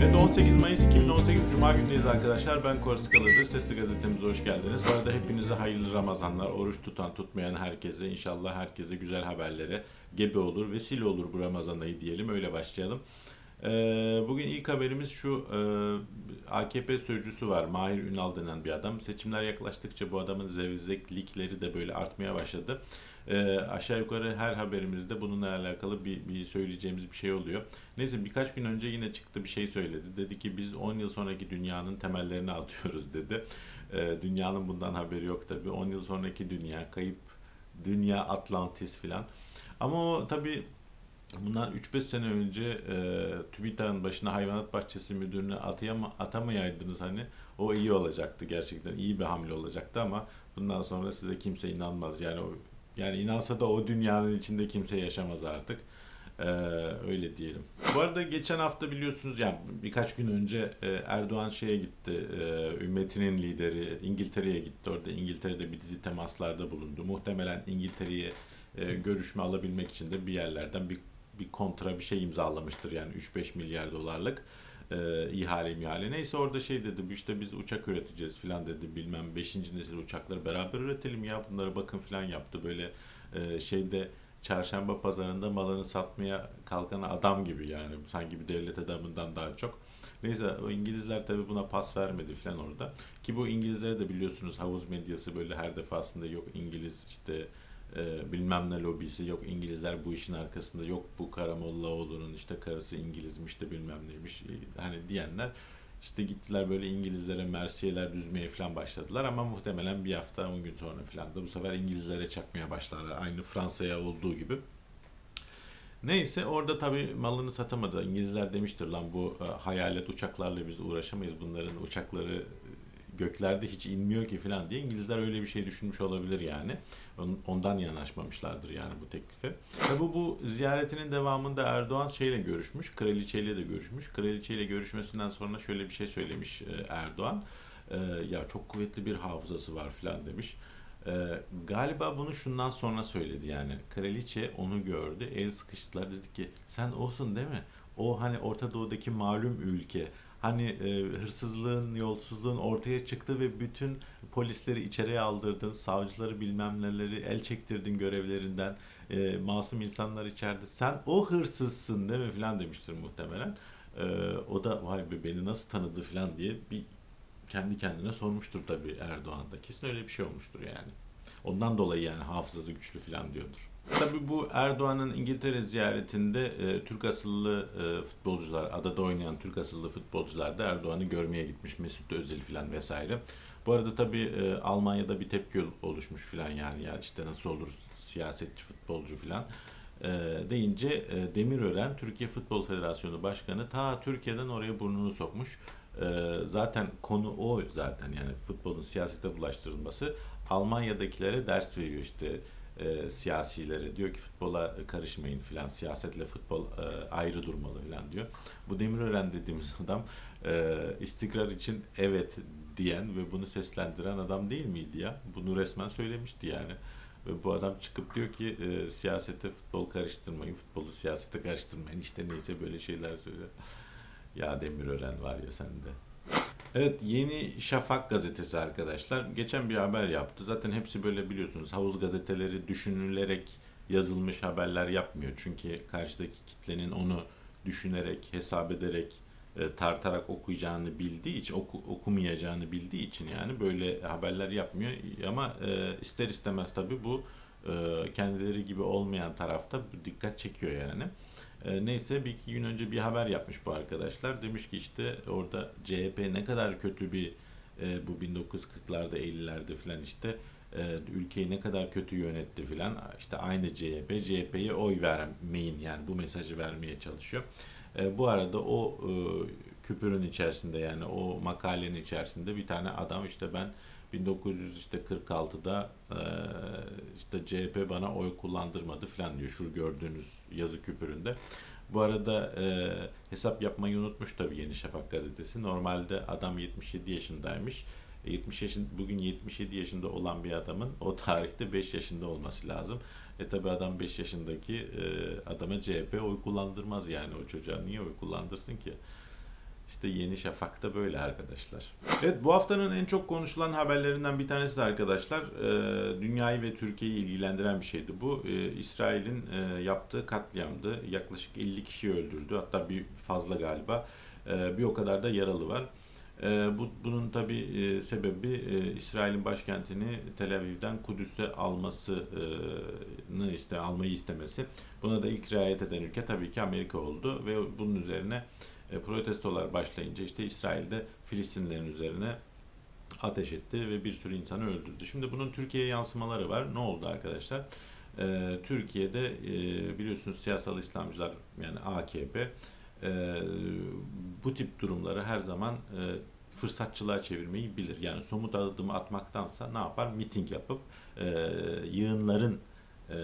Evet 18 Mayıs 2018 Cuma gündeyiz arkadaşlar. Ben Korskalı'dır. Sesli gazetemize hoş geldiniz. Bu arada hepinize hayırlı Ramazanlar. Oruç tutan tutmayan herkese inşallah herkese güzel haberlere gebe olur, vesile olur bu Ramazan ayı diyelim. Öyle başlayalım. Ee, bugün ilk haberimiz şu e, AKP sözcüsü var Mahir Ünal denen bir adam. Seçimler yaklaştıkça bu adamın zevzeklikleri de böyle artmaya başladı. Ee, aşağı yukarı her haberimizde bununla alakalı bir, bir söyleyeceğimiz bir şey oluyor. Neyse birkaç gün önce yine çıktı bir şey söyledi. Dedi ki biz 10 yıl sonraki dünyanın temellerini atıyoruz dedi. Ee, dünyanın bundan haberi yok tabii. 10 yıl sonraki dünya, kayıp dünya Atlantis filan. Ama o tabii bundan 3-5 sene önce e, TÜBİTAK'ın başına hayvanat bahçesi müdürünü atayama, atamayaydınız hani o iyi olacaktı gerçekten iyi bir hamle olacaktı ama bundan sonra size kimse inanmaz yani o, yani inansa da o dünyanın içinde kimse yaşamaz artık. Ee, öyle diyelim. Bu arada geçen hafta biliyorsunuz yani birkaç gün önce e, Erdoğan şeye gitti. E, ümmetinin lideri İngiltere'ye gitti. Orada İngiltere'de bir dizi temaslarda bulundu. Muhtemelen İngiltere'ye e, görüşme alabilmek için de bir yerlerden bir bir kontra bir şey imzalamıştır yani 3-5 milyar dolarlık e, ihale mihale. Neyse orada şey dedi işte biz uçak üreteceğiz filan dedi bilmem 5. nesil uçakları beraber üretelim ya bunlara bakın filan yaptı böyle e, şeyde çarşamba pazarında malını satmaya kalkan adam gibi yani sanki bir devlet adamından daha çok. Neyse o İngilizler tabi buna pas vermedi filan orada. Ki bu İngilizlere de biliyorsunuz havuz medyası böyle her defasında yok İngiliz işte e, bilmem ne lobisi yok İngilizler bu işin arkasında yok bu Karamollaoğlu'nun işte karısı İngilizmiş de bilmem neymiş e, hani diyenler işte gittiler böyle İngilizlere mersiyeler düzmeye falan başladılar ama muhtemelen bir hafta 10 gün sonra falan da bu sefer İngilizlere çakmaya başlarlar. Aynı Fransa'ya olduğu gibi. Neyse orada tabii malını satamadı. İngilizler demiştir lan bu e, hayalet uçaklarla biz uğraşamayız. Bunların uçakları göklerde hiç inmiyor ki falan diye İngilizler öyle bir şey düşünmüş olabilir yani. Ondan yanaşmamışlardır yani bu teklife. Ve bu, bu ziyaretinin devamında Erdoğan şeyle görüşmüş, kraliçeyle de görüşmüş. Kraliçeyle görüşmesinden sonra şöyle bir şey söylemiş e, Erdoğan. E, ya çok kuvvetli bir hafızası var falan demiş. Ee, galiba bunu şundan sonra söyledi yani. Kraliçe onu gördü, el sıkıştılar. Dedi ki sen olsun değil mi? O hani Orta Doğu'daki malum ülke hani e, hırsızlığın, yolsuzluğun ortaya çıktı ve bütün polisleri içeriye aldırdın, savcıları bilmem neleri el çektirdin görevlerinden, e, masum insanlar içeride. Sen o hırsızsın değil mi filan demiştir muhtemelen. E, o da vay be beni nasıl tanıdı filan diye bir kendi kendine sormuştur tabii Erdoğan'da. Kesin öyle bir şey olmuştur yani. Ondan dolayı yani hafızası güçlü filan diyordur. Tabii bu Erdoğan'ın İngiltere ziyaretinde e, Türk asıllı e, futbolcular, adada oynayan Türk asıllı futbolcular da Erdoğan'ı görmeye gitmiş. Mesut Özil filan vesaire. Bu arada tabii e, Almanya'da bir tepki oluşmuş filan yani ya işte nasıl olur siyasetçi futbolcu filan e, deyince e, Demirören Türkiye Futbol Federasyonu Başkanı ta Türkiye'den oraya burnunu sokmuş. E, zaten konu o zaten yani futbolun siyasete bulaştırılması. Almanya'dakilere ders veriyor işte e, siyasilere diyor ki futbola karışmayın filan siyasetle futbol e, ayrı durmalı filan diyor. Bu Demirören dediğimiz adam e, istikrar için evet diyen ve bunu seslendiren adam değil miydi ya? Bunu resmen söylemişti yani. Ve bu adam çıkıp diyor ki e, siyasete futbol karıştırmayın, futbolu siyasete karıştırmayın. İşte neyse böyle şeyler söylüyor. Ya Demirören var ya sende. Evet Yeni Şafak gazetesi arkadaşlar. Geçen bir haber yaptı. Zaten hepsi böyle biliyorsunuz havuz gazeteleri düşünülerek yazılmış haberler yapmıyor. Çünkü karşıdaki kitlenin onu düşünerek, hesap ederek, e, tartarak okuyacağını bildiği için, oku, okumayacağını bildiği için yani böyle haberler yapmıyor. Ama e, ister istemez tabii bu e, kendileri gibi olmayan tarafta dikkat çekiyor yani. E, neyse bir iki gün önce bir haber yapmış bu arkadaşlar. Demiş ki işte orada CHP ne kadar kötü bir e, bu 1940'larda 50'lerde falan işte e, ülkeyi ne kadar kötü yönetti filan işte aynı CHP CHP'ye oy vermeyin yani bu mesajı vermeye çalışıyor. E, bu arada o e, küpürün içerisinde yani o makalenin içerisinde bir tane adam işte ben 1946'da e, işte CHP bana oy kullandırmadı falan diyor şu gördüğünüz yazı küpüründe. Bu arada e, hesap yapmayı unutmuş tabii Yeni Şafak gazetesi. Normalde adam 77 yaşındaymış. 70 yaşın bugün 77 yaşında olan bir adamın o tarihte 5 yaşında olması lazım. E tabi adam 5 yaşındaki e, adama CHP oy kullandırmaz yani o çocuğa. Niye oy kullandırsın ki? İşte Yeni Şafak'ta böyle arkadaşlar. Evet bu haftanın en çok konuşulan haberlerinden bir tanesi de arkadaşlar e, dünyayı ve Türkiye'yi ilgilendiren bir şeydi bu. E, İsrail'in e, yaptığı katliamdı. Yaklaşık 50 kişi öldürdü hatta bir fazla galiba. Bir o kadar da yaralı var. Bu, bunun tabi sebebi İsrail'in başkentini Tel Aviv'den Kudüs'e almasını iste, almayı istemesi. Buna da ilk riayet eden ülke tabii ki Amerika oldu ve bunun üzerine e, protestolar başlayınca işte İsrail'de Filistinlerin üzerine ateş etti ve bir sürü insanı öldürdü. Şimdi bunun Türkiye'ye yansımaları var. Ne oldu arkadaşlar? E, Türkiye'de e, biliyorsunuz siyasal İslamcılar yani AKP e, bu tip durumları her zaman e, fırsatçılığa çevirmeyi bilir. Yani somut adımı atmaktansa ne yapar? Miting yapıp e, yığınların e,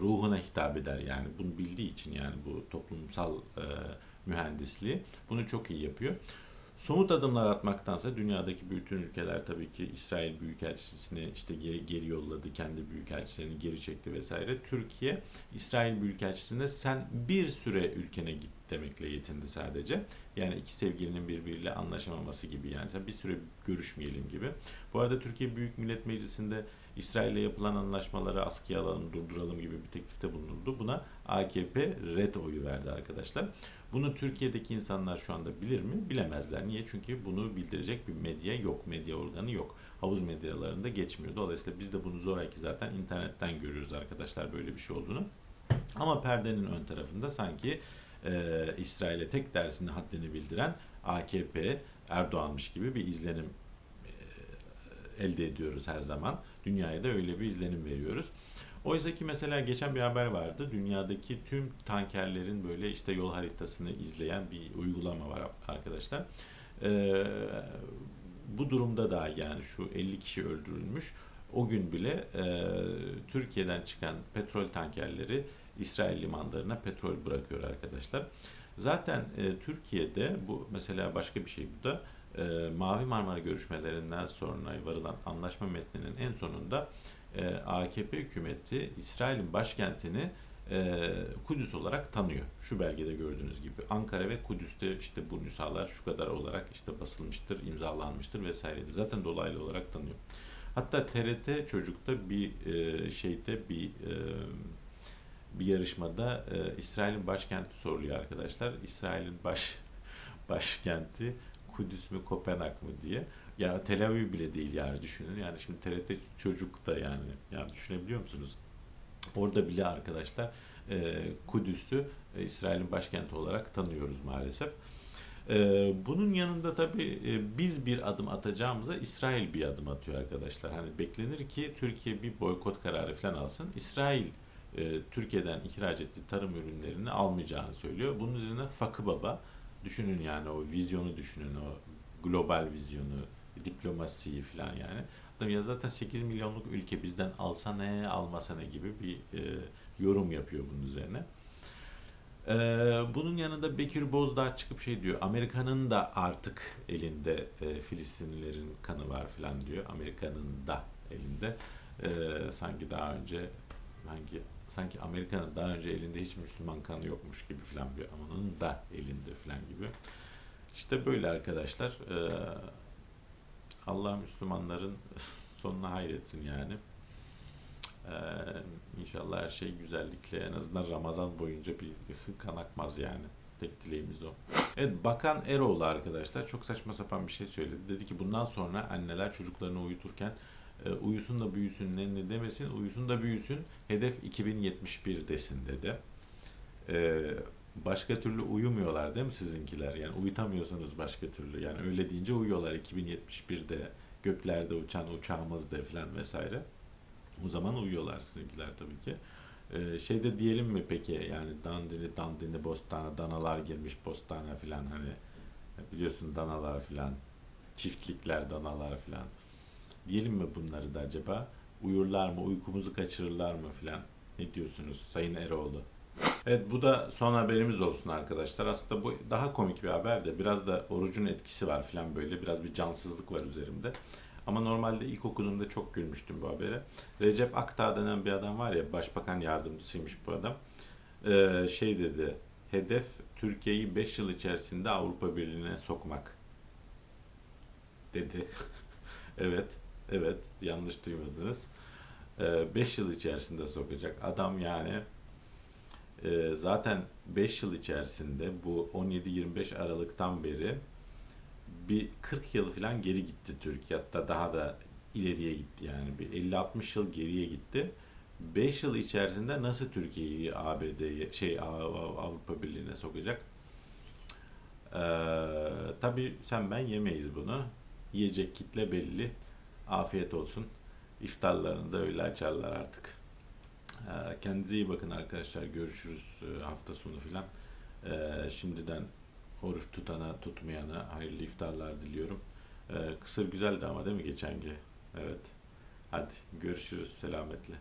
ruhuna hitap eder. Yani bunu bildiği için yani bu toplumsal e, mühendisliği bunu çok iyi yapıyor. Somut adımlar atmaktansa dünyadaki bütün ülkeler tabii ki İsrail Büyükelçisini işte geri, geri yolladı, kendi büyükelçilerini geri çekti vesaire. Türkiye İsrail Büyükelçisi'ne sen bir süre ülkene git demekle yetindi sadece. Yani iki sevgilinin birbiriyle anlaşamaması gibi yani sen bir süre görüşmeyelim gibi. Bu arada Türkiye Büyük Millet Meclisi'nde İsrail'le yapılan anlaşmaları askıya alalım, durduralım gibi bir teklifte bulunuldu. Buna AKP red oyu verdi arkadaşlar. Bunu Türkiye'deki insanlar şu anda bilir mi? Bilemezler. Niye? Çünkü bunu bildirecek bir medya yok, medya organı yok. Havuz medyalarında geçmiyor. Dolayısıyla biz de bunu zoraki zaten internetten görüyoruz arkadaşlar böyle bir şey olduğunu. Ama perdenin ön tarafında sanki e, İsrail'e tek dersinde haddini bildiren AKP Erdoğan'mış gibi bir izlenim elde ediyoruz her zaman. Dünyaya da öyle bir izlenim veriyoruz. Oysa ki mesela geçen bir haber vardı. Dünyadaki tüm tankerlerin böyle işte yol haritasını izleyen bir uygulama var arkadaşlar. Ee, bu durumda da yani şu 50 kişi öldürülmüş. O gün bile e, Türkiye'den çıkan petrol tankerleri İsrail limanlarına petrol bırakıyor arkadaşlar. Zaten e, Türkiye'de bu mesela başka bir şey bu da e, Mavi Marmara görüşmelerinden sonra varılan anlaşma metninin en sonunda e, AKP hükümeti İsrail'in başkentini e, Kudüs olarak tanıyor. Şu belgede gördüğünüz gibi Ankara ve Kudüs'te işte bu nüshalar şu kadar olarak işte basılmıştır, imzalanmıştır vesaire. Zaten dolaylı olarak tanıyor. Hatta TRT Çocuk'ta bir e, şeyde bir e, bir yarışmada e, İsrail'in başkenti soruluyor arkadaşlar. İsrail'in baş başkenti Kudüs mü Kopenhag mı diye. Ya Tel Aviv bile değil yani düşünün. Yani şimdi TRT çocuk da yani yani düşünebiliyor musunuz? Orada bile arkadaşlar e, Kudüs'ü e, İsrail'in başkenti olarak tanıyoruz maalesef. E, bunun yanında tabii e, biz bir adım atacağımıza İsrail bir adım atıyor arkadaşlar. Hani beklenir ki Türkiye bir boykot kararı falan alsın. İsrail e, Türkiye'den ihraç ettiği tarım ürünlerini almayacağını söylüyor. Bunun üzerine Fakı Baba düşünün yani o vizyonu düşünün o global vizyonu diplomasiyi falan yani. Adam ya zaten 8 milyonluk ülke bizden alsa ne almasa ne gibi bir e, yorum yapıyor bunun üzerine. E, bunun yanında Bekir Bozdağ çıkıp şey diyor. Amerika'nın da artık elinde e, Filistinlilerin kanı var falan diyor. Amerika'nın da elinde. E, sanki daha önce hangi sanki Amerika'nın daha önce elinde hiç Müslüman kanı yokmuş gibi falan bir ama onun da elinde falan gibi. İşte böyle arkadaşlar. E, Allah Müslümanların sonuna hayretsin yani. Ee, inşallah her şey güzellikle en azından Ramazan boyunca bir kan akmaz yani. Tek dileğimiz o. Evet Bakan Eroğlu arkadaşlar çok saçma sapan bir şey söyledi. Dedi ki bundan sonra anneler çocuklarını uyuturken e, uyusun da büyüsün ne, ne demesin uyusun da büyüsün hedef 2071 desin dedi. E, başka türlü uyumuyorlar değil mi sizinkiler? Yani uyutamıyorsunuz başka türlü. Yani öyle deyince uyuyorlar 2071'de göklerde uçan uçağımızda falan vesaire. O zaman uyuyorlar sizinkiler tabii ki. Ee, şeyde diyelim mi peki yani dandini dandini bostana danalar girmiş bostana filan hani biliyorsun danalar filan çiftlikler danalar filan diyelim mi bunları da acaba uyurlar mı uykumuzu kaçırırlar mı filan ne diyorsunuz Sayın Eroğlu? Evet bu da son haberimiz olsun arkadaşlar. Aslında bu daha komik bir haber de biraz da orucun etkisi var falan böyle biraz bir cansızlık var üzerimde. Ama normalde ilk okuduğumda çok gülmüştüm bu habere. Recep Akdağ denen bir adam var ya, başbakan yardımcısıymış bu adam. Ee, şey dedi, hedef Türkiye'yi 5 yıl içerisinde Avrupa Birliği'ne sokmak dedi. evet, evet yanlış duymadınız. 5 yıl içerisinde sokacak. Adam yani e, zaten 5 yıl içerisinde bu 17-25 Aralık'tan beri bir 40 yıl falan geri gitti Türkiye. Hatta daha da ileriye gitti yani. Bir 50-60 yıl geriye gitti. 5 yıl içerisinde nasıl Türkiye'yi ABD'ye şey Avrupa Birliği'ne sokacak? Ee, tabii sen ben yemeyiz bunu. Yiyecek kitle belli. Afiyet olsun. İftarlarını da öyle açarlar artık. Ee, kendinize iyi bakın arkadaşlar. Görüşürüz e, hafta sonu filan. Ee, şimdiden oruç tutana tutmayana hayırlı iftarlar diliyorum. Ee, kısır güzeldi ama değil mi geçen gün? Evet. Hadi görüşürüz selametle.